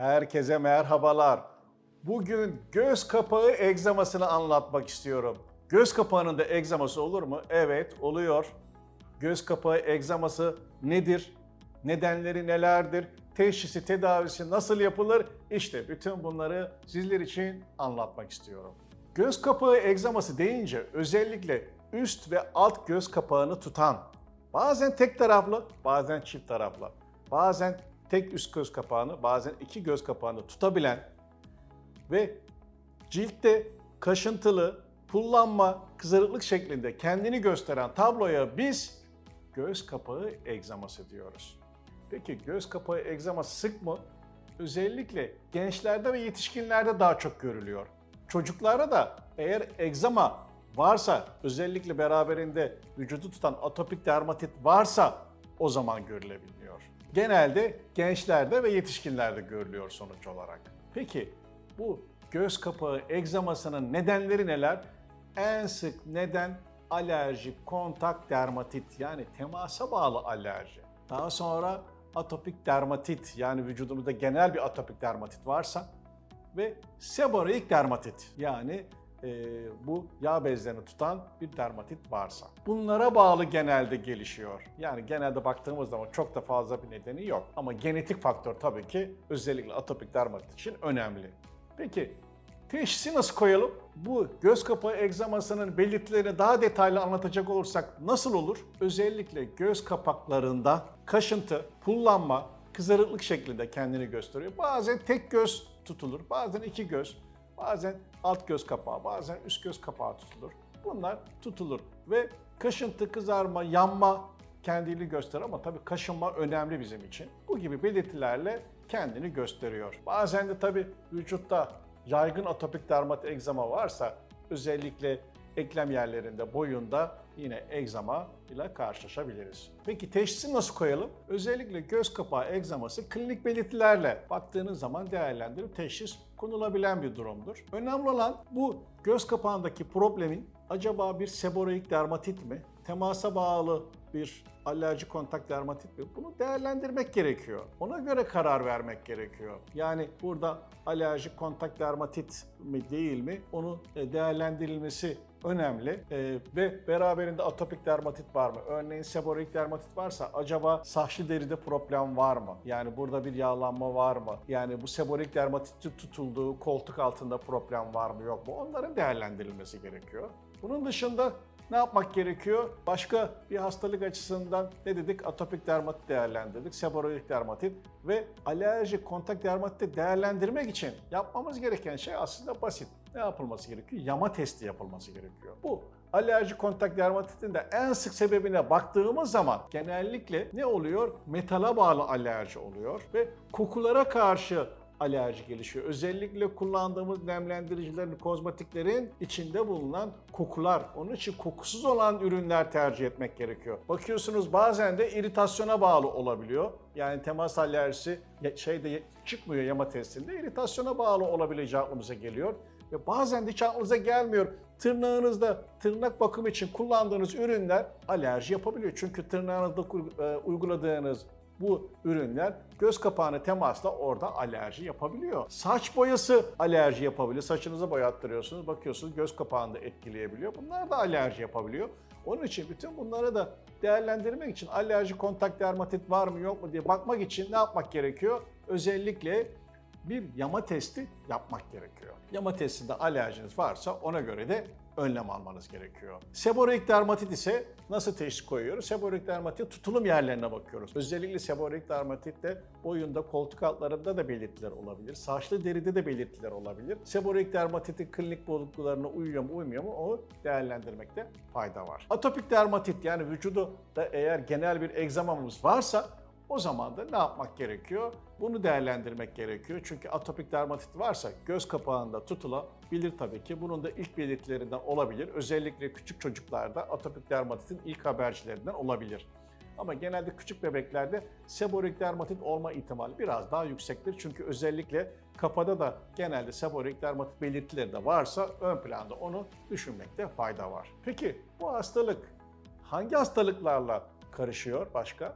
Herkese merhabalar. Bugün göz kapağı egzamasını anlatmak istiyorum. Göz kapağının da egzaması olur mu? Evet, oluyor. Göz kapağı egzaması nedir? Nedenleri nelerdir? Teşhisi, tedavisi nasıl yapılır? İşte bütün bunları sizler için anlatmak istiyorum. Göz kapağı egzaması deyince özellikle üst ve alt göz kapağını tutan, bazen tek taraflı, bazen çift taraflı, bazen tek üst göz kapağını, bazen iki göz kapağını tutabilen ve ciltte kaşıntılı, pullanma, kızarıklık şeklinde kendini gösteren tabloya biz göz kapağı egzaması diyoruz. Peki göz kapağı egzaması sık mı? Özellikle gençlerde ve yetişkinlerde daha çok görülüyor. Çocuklarda da eğer egzama varsa, özellikle beraberinde vücudu tutan atopik dermatit varsa o zaman görülebiliyor. Genelde gençlerde ve yetişkinlerde görülüyor sonuç olarak. Peki bu göz kapağı egzamasının nedenleri neler? En sık neden alerjik kontak dermatit yani temasa bağlı alerji. Daha sonra atopik dermatit yani vücudumuzda genel bir atopik dermatit varsa ve seboreik dermatit yani e, bu yağ bezlerini tutan bir dermatit varsa. Bunlara bağlı genelde gelişiyor. Yani genelde baktığımız zaman çok da fazla bir nedeni yok. Ama genetik faktör tabii ki özellikle atopik dermatit için önemli. Peki teşhisi nasıl koyalım? Bu göz kapağı egzamasının belirtilerini daha detaylı anlatacak olursak nasıl olur? Özellikle göz kapaklarında kaşıntı, pullanma, kızarıklık şeklinde kendini gösteriyor. Bazen tek göz tutulur, bazen iki göz, bazen alt göz kapağı, bazen üst göz kapağı tutulur. Bunlar tutulur ve kaşıntı, kızarma, yanma kendini gösterir ama tabii kaşınma önemli bizim için. Bu gibi belirtilerle kendini gösteriyor. Bazen de tabii vücutta yaygın atopik dermat egzama varsa özellikle eklem yerlerinde, boyunda yine egzama ile karşılaşabiliriz. Peki teşhisi nasıl koyalım? Özellikle göz kapağı egzaması klinik belirtilerle baktığınız zaman değerlendirip teşhis konulabilen bir durumdur. Önemli olan bu göz kapağındaki problemin acaba bir seboreik dermatit mi, temasa bağlı bir alerji kontak dermatit mi? Bunu değerlendirmek gerekiyor. Ona göre karar vermek gerekiyor. Yani burada alerji kontak dermatit mi değil mi? Onun e, değerlendirilmesi önemli Ee, ve beraberinde atopik dermatit var mı? Örneğin seboreik dermatit varsa acaba saçlı deride problem var mı? Yani burada bir yağlanma var mı? Yani bu seboreik dermatitin tutulduğu koltuk altında problem var mı yok mu? Onların değerlendirilmesi gerekiyor. Bunun dışında ne yapmak gerekiyor? Başka bir hastalık açısından ne dedik? Atopik dermatit değerlendirdik, seboreik dermatit ve alerji kontak dermatiti değerlendirmek için yapmamız gereken şey aslında basit. Ne yapılması gerekiyor? Yama testi yapılması gerekiyor. Bu alerji kontak dermatitin de en sık sebebine baktığımız zaman genellikle ne oluyor? Metala bağlı alerji oluyor ve kokulara karşı alerji gelişiyor. Özellikle kullandığımız nemlendiricilerin, kozmetiklerin içinde bulunan kokular. Onun için kokusuz olan ürünler tercih etmek gerekiyor. Bakıyorsunuz bazen de iritasyona bağlı olabiliyor. Yani temas alerjisi şeyde çıkmıyor yama testinde. iritasyona bağlı olabileceği aklımıza geliyor. Ve bazen de hiç aklınıza gelmiyor. Tırnağınızda tırnak bakımı için kullandığınız ürünler alerji yapabiliyor. Çünkü tırnağınızda e, uyguladığınız bu ürünler göz kapağına temasla orada alerji yapabiliyor. Saç boyası alerji yapabiliyor. Saçınızı boyattırıyorsunuz, bakıyorsunuz göz kapağını da etkileyebiliyor. Bunlar da alerji yapabiliyor. Onun için bütün bunları da değerlendirmek için alerji kontak dermatit var mı yok mu diye bakmak için ne yapmak gerekiyor? Özellikle bir yama testi yapmak gerekiyor. Yama testinde alerjiniz varsa ona göre de önlem almanız gerekiyor. Seboreik dermatit ise nasıl teşhis koyuyoruz? Seboreik dermatit tutulum yerlerine bakıyoruz. Özellikle seboreik dermatitte boyunda, koltuk altlarında da belirtiler olabilir. Saçlı deride de belirtiler olabilir. Seboreik dermatitin klinik bozukluklarına uyuyor mu, uymuyor mu o değerlendirmekte fayda var. Atopik dermatit yani vücudu da eğer genel bir egzamamız varsa o zaman da ne yapmak gerekiyor? Bunu değerlendirmek gerekiyor. Çünkü atopik dermatit varsa göz kapağında tutulabilir tabii ki. Bunun da ilk belirtilerinden olabilir. Özellikle küçük çocuklarda atopik dermatitin ilk habercilerinden olabilir. Ama genelde küçük bebeklerde seborik dermatit olma ihtimali biraz daha yüksektir. Çünkü özellikle kafada da genelde seborik dermatit belirtileri de varsa ön planda onu düşünmekte fayda var. Peki bu hastalık hangi hastalıklarla karışıyor başka?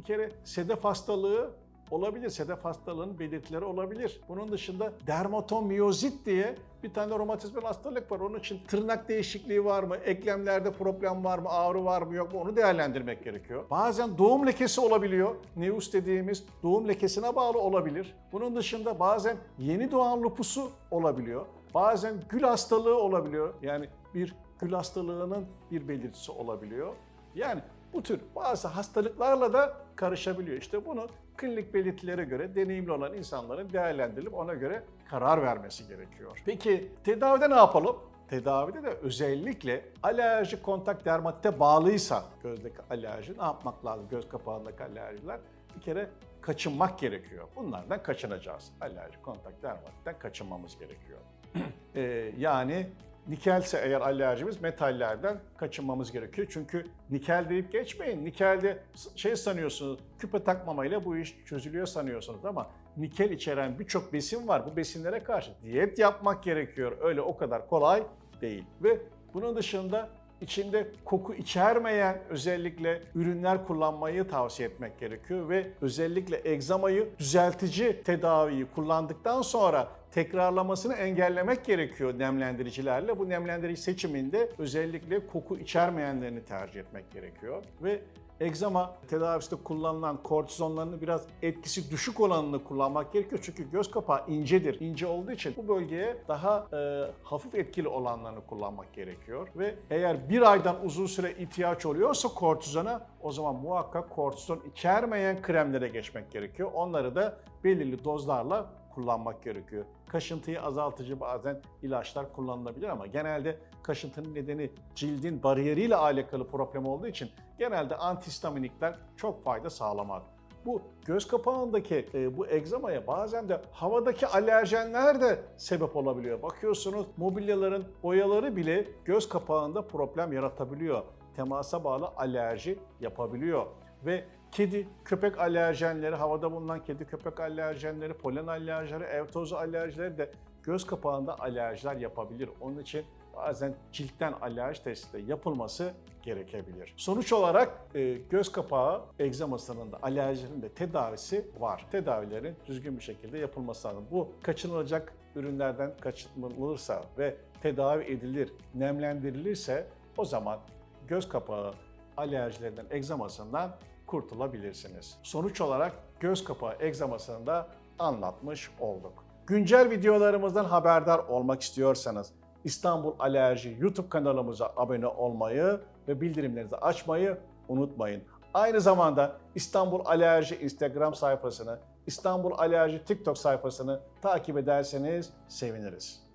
Bir kere sedef hastalığı olabilir. Sedef hastalığının belirtileri olabilir. Bunun dışında dermatomiyozit diye bir tane romatizmal hastalık var. Onun için tırnak değişikliği var mı? Eklemlerde problem var mı? Ağrı var mı yok mu? Onu değerlendirmek gerekiyor. Bazen doğum lekesi olabiliyor. Neus dediğimiz doğum lekesine bağlı olabilir. Bunun dışında bazen yeni doğan lupusu olabiliyor. Bazen gül hastalığı olabiliyor. Yani bir gül hastalığının bir belirtisi olabiliyor. Yani bu tür bazı hastalıklarla da karışabiliyor. İşte bunu klinik belirtilere göre deneyimli olan insanların değerlendirilip ona göre karar vermesi gerekiyor. Peki tedavide ne yapalım? Tedavide de özellikle alerji kontak dermatite bağlıysa gözdeki alerji ne yapmak lazım? Göz kapağındaki alerjiler bir kere kaçınmak gerekiyor. Bunlardan kaçınacağız. Alerji kontak dermatitten kaçınmamız gerekiyor. Ee, yani nikelse eğer alerjimiz metallerden kaçınmamız gerekiyor. Çünkü nikel deyip geçmeyin. Nikelde şey sanıyorsunuz, küpe takmamayla bu iş çözülüyor sanıyorsunuz ama nikel içeren birçok besin var. Bu besinlere karşı diyet yapmak gerekiyor. Öyle o kadar kolay değil. Ve bunun dışında içinde koku içermeyen özellikle ürünler kullanmayı tavsiye etmek gerekiyor ve özellikle egzamayı düzeltici tedaviyi kullandıktan sonra tekrarlamasını engellemek gerekiyor nemlendiricilerle. Bu nemlendirici seçiminde özellikle koku içermeyenlerini tercih etmek gerekiyor ve egzama tedavisinde kullanılan kortizonların biraz etkisi düşük olanını kullanmak gerekiyor. Çünkü göz kapağı incedir. İnce olduğu için bu bölgeye daha e, hafif etkili olanlarını kullanmak gerekiyor. Ve eğer bir aydan uzun süre ihtiyaç oluyorsa kortizona o zaman muhakkak kortizon içermeyen kremlere geçmek gerekiyor. Onları da belirli dozlarla kullanmak gerekiyor. Kaşıntıyı azaltıcı bazen ilaçlar kullanılabilir ama genelde kaşıntının nedeni cildin bariyeriyle alakalı problem olduğu için genelde antihistaminikler çok fayda sağlamaz. Bu göz kapağındaki e, bu egzamaya bazen de havadaki alerjenler de sebep olabiliyor. Bakıyorsunuz mobilyaların boyaları bile göz kapağında problem yaratabiliyor. Temasa bağlı alerji yapabiliyor ve kedi, köpek alerjenleri, havada bulunan kedi, köpek alerjenleri, polen alerjileri, ev tozu alerjileri de göz kapağında alerjiler yapabilir. Onun için bazen ciltten alerji testi yapılması gerekebilir. Sonuç olarak e, göz kapağı egzamasının da alerjinin de tedavisi var. Tedavilerin düzgün bir şekilde yapılması lazım. Bu kaçınılacak ürünlerden kaçınılırsa ve tedavi edilir, nemlendirilirse o zaman göz kapağı alerjilerinden, egzamasından kurtulabilirsiniz. Sonuç olarak göz kapağı egzamasını da anlatmış olduk. Güncel videolarımızdan haberdar olmak istiyorsanız İstanbul Alerji YouTube kanalımıza abone olmayı ve bildirimlerinizi açmayı unutmayın. Aynı zamanda İstanbul Alerji Instagram sayfasını, İstanbul Alerji TikTok sayfasını takip ederseniz seviniriz.